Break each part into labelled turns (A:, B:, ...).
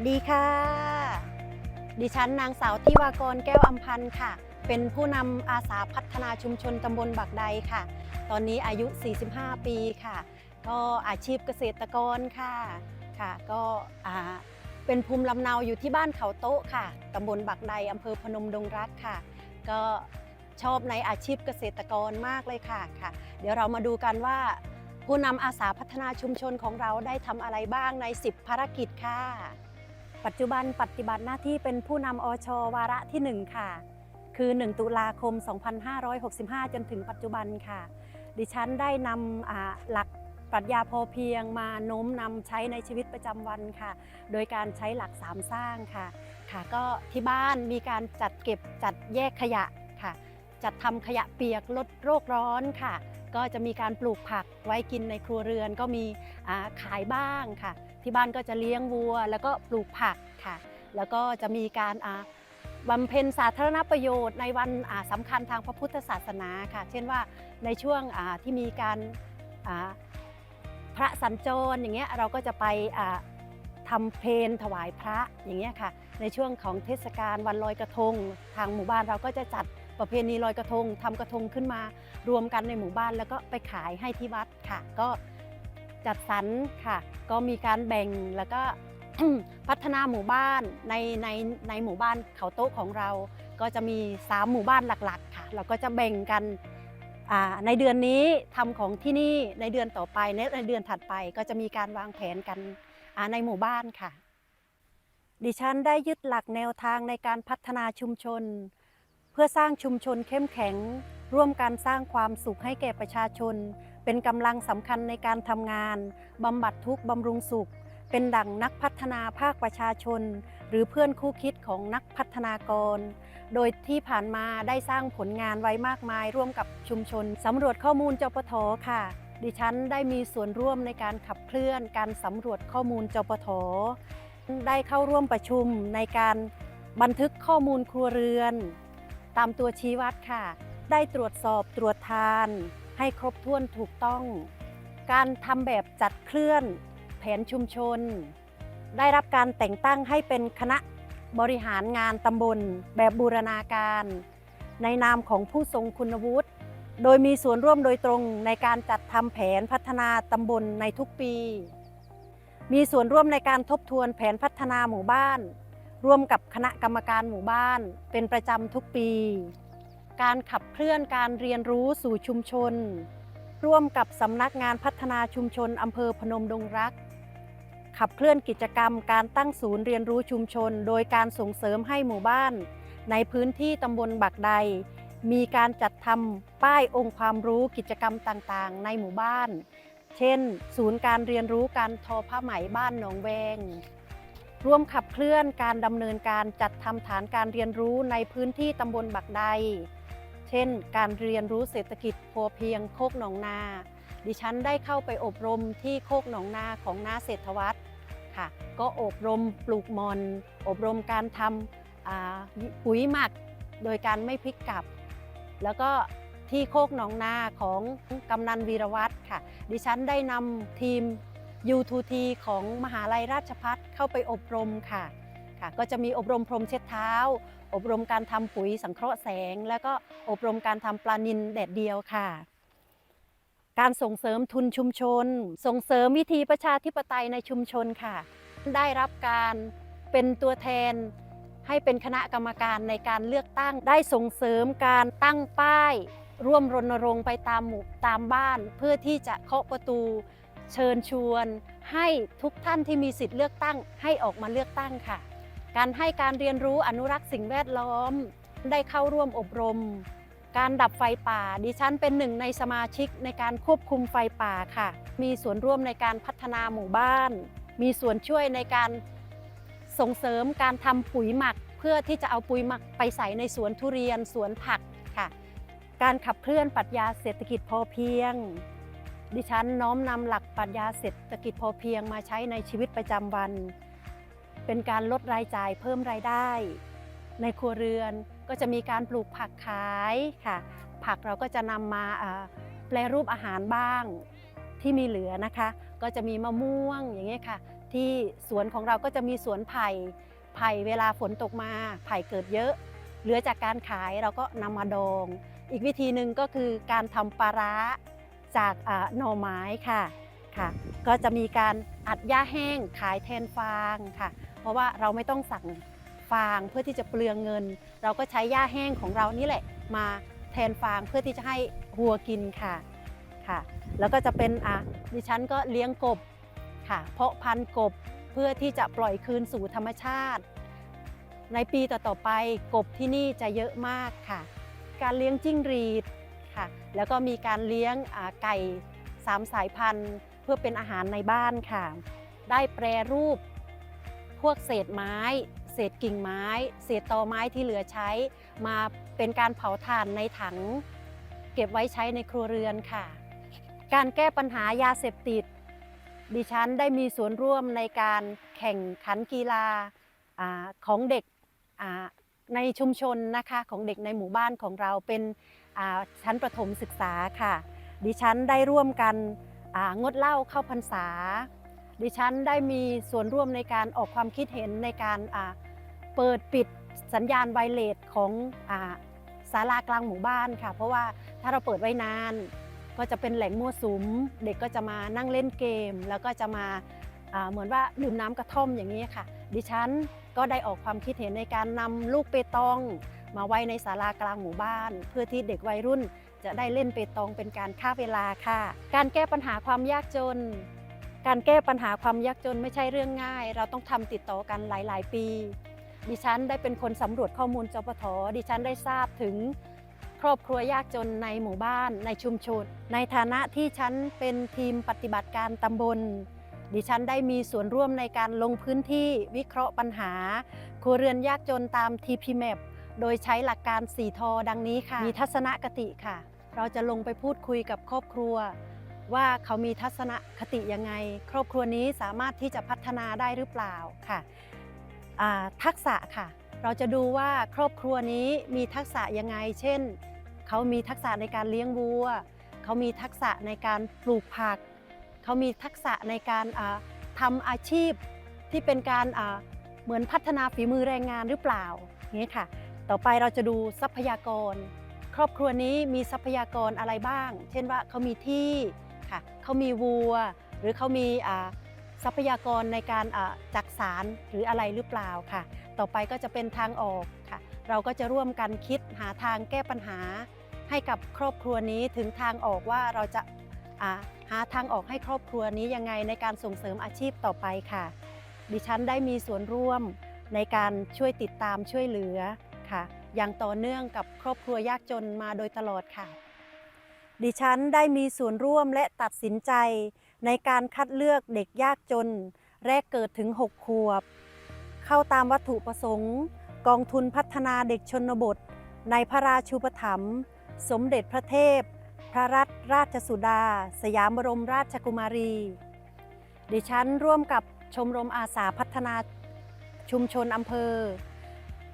A: วัสดีค่ะ ดิฉันนางสาวทิวากรแก้วอำพันธ์ค่ะ เป็นผู้นำอาสาพัฒนาชุมชนตำบลบักใดค่ะ ตอนนี้อายุ 45 ปีค่ะ ก็อาชีพเกษตรกรค่ะค่ะ ก็เป็นภูมิลำเนาอยู่ที่บ้านเขาโต๊ะค่ะตำบลบักใดอำเภอพนมดงรักค่ะ ก็ชอบในอาชีพเกษตรกรมากเลยค่ะค่ะ เดี๋ยวเรามาดูกันว่า ผู้นำอาสาพัฒนาชุมชนของเราได้ทำอะไรบ้างใน 10 ภารกิจค่ะ ปัจจุบันปฏิบัติหน้าที่เป็นผู้นำอชวาระที่ 1 ค่ะ คือ 1 ตุลาคม 2565 จนถึงปัจจุบันค่ะ ดิฉันได้นำหลักปรัชญาพอเพียงมาโน้มนำใช้ในชีวิตประจำวันค่ะ โดยการใช้หลักสามสร้างค่ะ ค่ะก็ที่บ้านมีการจัดเก็บจัดแยกขยะค่ะ จัดทำขยะเปียกลดโรคร้อนค่ะ ก็จะมีการปลูกผักไว้กินในครัวเรือน ก็มีขายบ้างค่ะ ที่บ้านก็จะเลี้ยงวัว แล้วก็ปลูกผักค่ะ แล้วก็จะมีการบำเพ็ญสาธารณประโยชน์ในวันอ่าสำคัญทางพระพุทธศาสนาค่ะ เช่นว่าในช่วงที่มีการพระสัญจรอย่างเงี้ยเราก็จะไปอ่าทำเพลนถวายพระอย่างเงี้ยค่ะ ในช่วงของเทศกาลวันลอยกระทง ทางหมู่บ้านเราก็จะจัด ประเพณีลอยกระทงทำกระทงขึ้นมารวมกันในหมู่บ้าน แล้วก็ไปขายให้ที่วัดค่ะ ก็จัดสรรค่ะ ก็มีการแบ่งแล้วก็พัฒนาหมู่บ้านในในในหมู่บ้านเขาโต๊ะของเรา ก็จะมี 3 หมู่บ้านหลักๆ ค่ะ เราก็จะแบ่งกันในเดือนนี้ทำของที่นี่ในเดือนต่อไปในเดือนถัดไป ก็จะมีการวางแผนกันในหมู่บ้านค่ะ ดิฉันได้ยึดหลักแนวทางในการพัฒนาชุมชน พื่อสร้างชุมชนเข้มแข็ง ร่วมกันสร้างความสุขให้แก่ประชาชน เป็นกำลังสำคัญในการทำงานบำบัดทุกข์บำรุงสุข เป็นดั่งนักพัฒนาภาคประชาชน หรือเพื่อนคู่คิดของนักพัฒนากร โดยที่ผ่านมาได้สร้างผลงานไว้มากมาย ร่วมกับชุมชนสำรวจข้อมูลจปทค่ะดิฉันได้มีส่วนร่วมในการขับเคลื่อนการสำรวจข้อมูลจปท ได้เข้าร่วมประชุมในการบันทึกข้อมูลครัวเรือน ตามตัวชี้วัดค่ะ ได้ตรวจสอบตรวจทาน ให้ครบถ้วนถูกต้อง การทำแบบจัดเคลื่อน แผนชุมชน ได้รับการแต่งตั้งให้เป็นคณะบริหารงานตำบล แบบบูรณาการ ในนามของผู้ทรงคุณวุฒิโดยมีส่วนร่วมโดยตรงในการจัดทำแผนพัฒนาตำบลในทุกปี มีส่วนร่วมในการทบทวนแผนพัฒนาหมู่บ้าน ร่วมกับคณะกรรมการหมู่บ้าน เป็นประจำทุกปี การขับเคลื่อนการเรียนรู้สู่ชุมชน ร่วมกับสำนักงานพัฒนาชุมชนอำเภอพนมดงรัก ขับเคลื่อนกิจกรรมการตั้งศูนย์เรียนรู้ชุมชน โดยการส่งเสริมให้หมู่บ้าน ในพื้นที่ตำบลบักใด มีการจัดทำป้ายองค์ความรู้กิจกรรมต่างๆ ในหมู่บ้าน เช่น ศูนย์การเรียนรู้การทอผ้าไหมบ้านหนองแวง ร่วมขับเคลื่อนการดำเนินการจัดทำฐานการเรียนรู้ในพื้นที่ตำบลบักใด เช่น การเรียนรู้เศรษฐกิจพอเพียงโคกหนองนา ดิฉันได้เข้าไปอบรมที่โคกหนองนาของนาเศรษฐวัฒน์ค่ะ ก็อบรมปลูกมอน อบรมการทำปุ๋ยหมักโดยการไม่พลิกกลับ แล้วก็ที่โคกหนองนาของกำนันวีรวัตรค่ะ ดิฉันได้นำทีม U2T ของมหาลัยราชพัฒ เข้าไปอบรมค่ะค่ะก็จะมีอบรมพรมเช็ดเท้า อบรมการทำปุ๋ยสังเคราะห์แสง แล้วก็อบรมการทำปลานินแดดเดียวค่ะ การส่งเสริมทุนชุมชน ส่งเสริมวิธีประชาธิปไตยในชุมชนค่ะ ได้รับการเป็นตัวแทนให้เป็นคณะกรรมการในการเลือกตั้ง ได้ส่งเสริมการตั้งป้าย ร่วมรณรงค์ไปตามหมู่ตามบ้าน เพื่อที่จะเคาะประตู เชิญชวนให้ทุกท่านที่มีสิทธิ์เลือกตั้งให้ออกมาเลือกตั้งค่ะ การให้การเรียนรู้อนุรักษ์สิ่งแวดล้อม ได้เข้าร่วมอบรม การดับไฟป่า ดิฉันเป็นหนึ่งในสมาชิกในการควบคุมไฟป่าค่ะ มีส่วนร่วมในการพัฒนาหมู่บ้าน มีส่วนช่วยในการส่งเสริมการทำปุ๋ยหมัก เพื่อที่จะเอาปุ๋ยหมักไปใส่ในสวนทุเรียนสวนผักค่ะ การขับเคลื่อนปรัชญาเศรษฐกิจพอเพียง ดิฉันน้อมนำหลักปรัชญาเศรษฐกิจพอเพียงมาใช้ในชีวิตประจำวัน เป็นการลดรายจ่ายเพิ่มรายได้ ในครัวเรือนก็จะมีการปลูกผักขายค่ะ ผักเราก็จะนำมาแปลรูปอาหารบ้างที่มีเหลือนะคะ ก็จะมีมะม่วงอย่างเงี้ยค่ะ ที่สวนของเราก็จะมีสวนไผ่ไผ่เวลาฝนตกมาไผ่เกิดเยอะ เหลือจากการขายเราก็นำมาดอง อีกวิธีหนึ่งก็คือการทำปลาร้า จากหน่อไม้ค่ะค่ะ ก็จะมีการอัดหญ้าแห้งขายแทนฟางค่ะ เพราะว่าเราไม่ต้องสั่งฟางเพื่อที่จะเปลืองเงิน เราก็ใช้หญ้าแห้งของเรานี่แหละมาแทนฟางเพื่อที่จะให้วัวกินค่ะค่ะ แล้วก็จะเป็นอะดิฉันก็เลี้ยงกบค่ะ เพาะพันธุ์กบเพื่อที่จะปล่อยคืนสู่ธรรมชาติ ในปีต่อๆไปกบที่นี่จะเยอะมากค่ะ การเลี้ยงจิ้งหรีด ค่ะ แล้วก็มีการเลี้ยงไก่สามสายพันธุ์ เพื่อเป็นอาหารในบ้านค่ะ ได้แปรรูป พวกเศษไม้ เศษกิ่งไม้ เศษตอไม้ที่เหลือใช้ มาเป็นการเผาถ่านในถัง เก็บไว้ใช้ในครัวเรือนค่ะ การแก้ปัญหายาเสพติด ดิฉันได้มีส่วนร่วมในการแข่งขันกีฬาอของเด็กในชุมชนนะคะของเด็กในหมู่บ้านของเราเป็น ชั้นประถมศึกษาค่ะ ดิฉันได้ร่วมกันงดเหล้าเข้าพรรษา ดิฉันได้มีส่วนร่วมในการออกความคิดเห็นในการเปิดปิดสัญญาณไวเลสของอ่าศาลากลางหมู่บ้านค่ะ เพราะว่าถ้าเราเปิดไว้นาน ก็จะเป็นแหล่งมั่วสุม เด็กก็จะมานั่งเล่นเกม แล้วก็จะมาอ่าเหมือนว่าดื่มน้ำกระท่อมอย่างนี้ค่ะ ดิฉันก็ได้ออกความคิดเห็นในการนำลูกเปตอง มาไว้ในศาลากลางหมู่บ้าน เพื่อที่เด็กวัยรุ่นจะได้เล่นเปตองเป็นการฆ่าเวลาค่ะ การแก้ปัญหาความยากจน การแก้ปัญหาความยากจนไม่ใช่เรื่องง่าย เราต้องทำติดต่อกันหลาย ๆ ปี ดิฉันได้เป็นคนสำรวจข้อมูลจปทดิฉันได้ทราบถึงครอบครัวยากจนในหมู่บ้านในชุมชน ในฐานะที่ฉันเป็นทีมปฏิบัติการตำบล ดิฉันได้มีส่วนร่วมในการลงพื้นที่วิเคราะห์ปัญหา ครัวเรือนยากจนตาม TPMAP โดยใช้หลักการ4ทอดังนี้ค่ะ มีทัศนคติค่ะ เราจะลงไปพูดคุยกับครอบครัว ว่าเขามีทัศนคติยังไง ครอบครัวนี้สามารถที่จะพัฒนาได้หรือเปล่าค่ะทักษะค่ะ เราจะดูว่าครอบครัวนี้มีทักษะยังไง เช่น เขามีทักษะในการเลี้ยงวัว เขามีทักษะในการปลูกผัก เขามีทักษะในการอ่าทำอาชีพที่เป็นการเหมือนพัฒนาฝีมือแรงงานหรือเปล่าอย่างนี้ค่ะ ต่อไปเราจะดูทรัพยากร ครอบครัวนี้มีทรัพยากรอะไรบ้าง เช่นว่าเขามีที่ค่ะเขามีวัว หรือเขามีทรัพยากรในการจักสารหรืออะไรหรือเปล่าค่ะ ต่อไปก็จะเป็นทางออกค่ะ เราก็จะร่วมกันคิดหาทางแก้ปัญหา ให้กับครอบครัวนี้ถึงทางออกว่าเราจะาหาทางออกให้ครอบครัวนี้ยังไงในการส่งเสริมอาชีพต่อไปค่ะ ดิฉันได้มีส่วนร่วมในการช่วยติดตามช่วยเหลือ ค่ะ อย่างต่อเนื่องกับครอบครัวยากจนมาโดยตลอดค่ะ ดิฉันได้มีส่วนร่วมและตัดสินใจ ในการคัดเลือกเด็กยากจน แรกเกิดถึง 6 ขวบ เข้าตามวัตถุประสงค์ กองทุนพัฒนาเด็กชนบท ในพระราชูปถัมภ์สมเด็จพระเทพ พระรัตนราชสุดา สยามบรมราชกุมารี ดิฉันร่วมกับชมรมอาสาพัฒนาชุมชนอำเภอ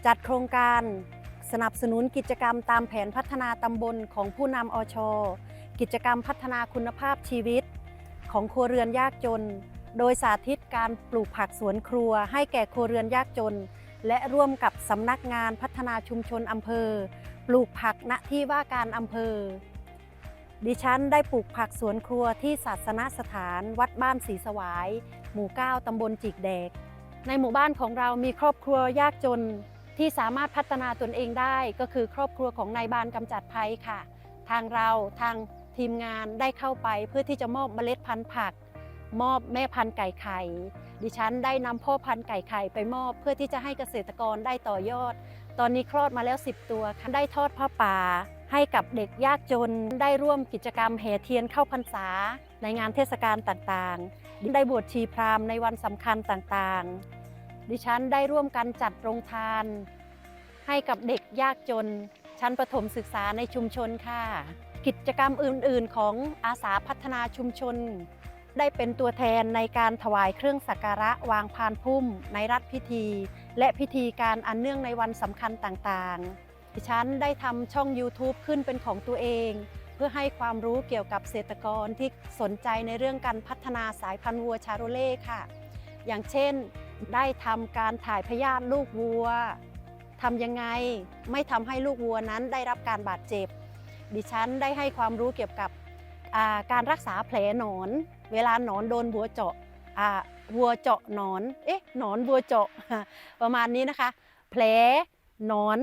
A: จัดโครงการสนับสนุนกิจกรรมตามแผนพัฒนาตำบลของผู้นำอช กิจกรรมพัฒนาคุณภาพชีวิต ของครัวเรือนยากจน โดยสาธิตการปลูกผักสวนครัว ให้แก่ครัวเรือนยากจน และร่วมกับสำนักงานพัฒนาชุมชนอำเภอ ปลูกผักณที่ว่าการอำเภอ ดิฉันได้ปลูกผักสวนครัวที่ศาสนสถาน วัดบ้านศรีสวาย หมู่ 9 ตำบลจิกแดก ในหมู่บ้านของเรามีครอบครัวยากจน ที่สามารถพัฒนาตนเองได้ก็คือครอบครัวของนายบานกำจัดภัยค่ะ ทางเราทางทีมงานได้เข้าไปเพื่อที่จะมอบเมล็ดพันธุ์ผัก มอบแม่พันธุ์ไก่ไข่ ดิฉันได้นำพ่อพันธุ์ไก่ไข่ไปมอบเพื่อที่จะให้เกษตรกรได้ต่อยอด ตอนนี้คลอดมาแล้ว 10 ตัวค่ะได้ทอดผ้าป่า ให้กับเด็กยากจน ได้ร่วมกิจกรรมแห่เทียนเข้าพรรษา ในงานเทศกาลต่างๆ ได้บวชชีพราหมณ์ในวันสำคัญต่างๆ ดิฉันได้ร่วมกันจัดโรงทาน ให้กับเด็กยากจน ชั้นประถมศึกษาในชุมชนค่ะ กิจกรรมอื่น ๆ ของอาสาพัฒนาชุมชน ได้เป็นตัวแทนในการถวายเครื่องสักการะวางพานพุ่ม ในรัฐพิธี และพิธีการอันเนื่องในวันสำคัญต่างๆ ดิฉันได้ทำช่อง YouTube ขึ้นเป็นของตัวเองเพื่อให้ความรู้เกี่ยวกับเกษตรกรที่สนใจในเรื่องการพัฒนาสายพันธุ์วัวชาโรเล่ค่ะ อย่างเช่น ได้ทำการถ่ายพยาธิลูกวัวทำยังไงไม่ทำให้ลูกวัวนั้นได้รับการบาดเจ็บ ดิฉันได้ให้ความรู้เกี่ยวกับาการรักษาแผลหนอน เวลาหนอนโดนวัวเจาะาวัวเจาะหนอน เอ๊ะ หนอนวัวเจาะ ประมาณนี้นะคะ แผลหนอน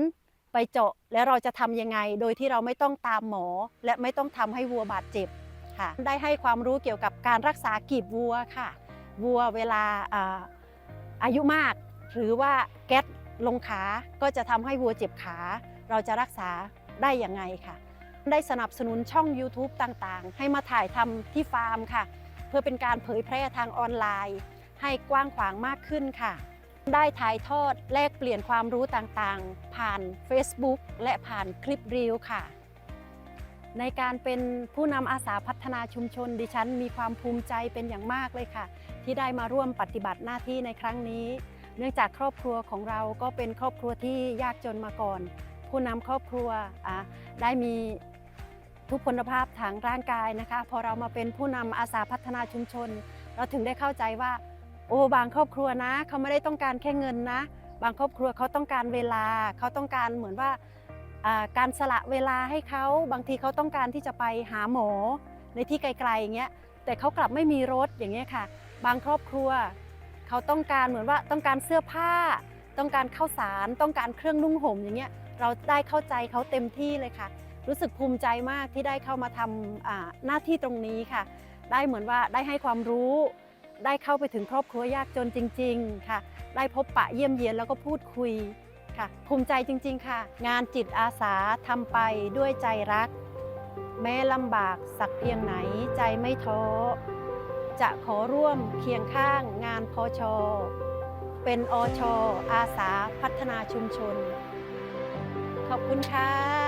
A: ไปเจาะ แล้วเราจะทำยังไง โดยที่เราไม่ต้องตามหมอ และไม่ต้องทำให้วัวบาดเจ็บค่ะ ได้ให้ความรู้เกี่ยวกับการรักษากีบวัวค่ะ วัวเวลา อายุมากหรือว่าแก๊สลงขาก็จะทำให้วัวเจ็บขา เราจะรักษาได้ยังไงค่ะ ได้สนับสนุนช่อง YouTube ต่างๆ ให้มาถ่ายทำที่ฟาร์มค่ะ เพื่อเป็นการเผยแพร่ทางออนไลน์ ให้กว้างขวางมากขึ้นค่ะ ได้ถ่ายทอดแลกเปลี่ยนความรู้ต่างๆ ผ่าน Facebook และผ่านคลิปรีวค่ะ ในการเป็นผู้นำอาสาพัฒนาชุมชนดิฉันมีความภูมิใจเป็นอย่างมากเลยค่ะ ที่ได้มาร่วมปฏิบัติหน้าที่ในครั้งนี้ เนื่องจากครอบครัวของเราก็เป็นครอบครัวที่ยากจนมาก่อน ผู้นำครอบครัวได้มีทุพพลภาพทางร่างกายนะคะ พอเรามาเป็นผู้นำอาสาพัฒนาชุมชน เราถึงได้เข้าใจว่า โอ้บางครอบครัวนะเขาไม่ได้ต้องการแค่เงินนะ บางครอบครัวเขาต้องการเวลา เขาต้องการเหมือนว่าการสละเวลาให้เขาบางทีเขาต้องการที่จะไปหาหมอในที่ไกลๆอย่างเงี้ยแต่เขากลับไม่มีรถอย่างเงี้ยค่ะ บางครอบครัว เขาต้องการเหมือนว่าต้องการเสื้อผ้า ต้องการข้าวสาร ต้องการเครื่องนุ่งห่มอย่างเงี้ยเราได้เข้าใจเขาเต็มที่เลยค่ะ รู้สึกภูมิใจมากที่ได้เข้ามาทำหน้าที่ตรงนี้ค่ะ ได้เหมือนว่าได้ให้ความรู้ ได้เข้าไปถึงครอบครัวยากจนจริง ๆค่ะ ได้พบปะเยี่ยมเยียนแล้วก็พูดคุยค่ะ ภูมิใจจริง ๆ ค่ะ งานจิตอาสาทำไปด้วยใจรัก แม้ลำบากสักเพียงไหนใจไม่ท้อ จะขอร่วมเคียงข้างงานพอชอเป็นอชอาสาพัฒนาชุมชน ขอบคุณค่ะ